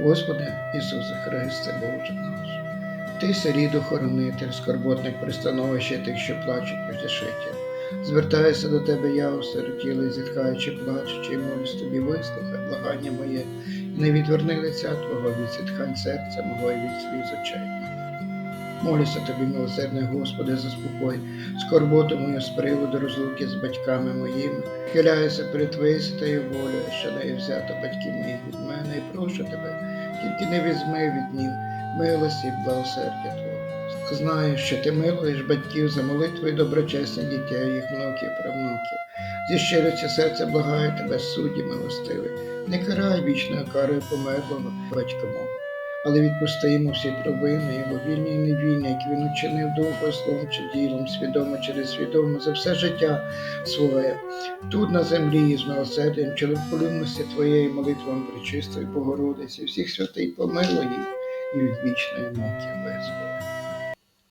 Господи Ісусе Христе, Боже наш, Ти сиріду хоронитель, скорботник пристановище тих, що плачуть і втішитель. Звертаюся до тебе, я, осиротілий, зітхаючи, плачучи, і молюсь тобі, вислухай благання моє, і не відверни лиця Твого від зітхань серця мого і від сліз очей. Молюся тобі, милосердний Господи, заспокой скорботу мою з приводу розлуки з батьками моїми. Хиляюся перед Твоєю святою волею, що нею взято батьків моїх від мене, і прошу тебе, тільки не візьми від них милості і благосердя Твого. Знаю, що ти милуєш батьків за молитвою доброчесних дітей, їх внуків, правнуків. Зі щирості серця благаю тебе, судді милостивий, не карай вічною карою померлого батька мого, але відпусти йому всі провини, його вільні і невільні, які він учинив духом, словом чи ділом, свідомо чи несвідомо, за все життя своє, тут на землі із милосердям, чоловіколюбності твоєї молитвами причистої Богородиці, всіх святий помилуй їх і від вічної муки визволи.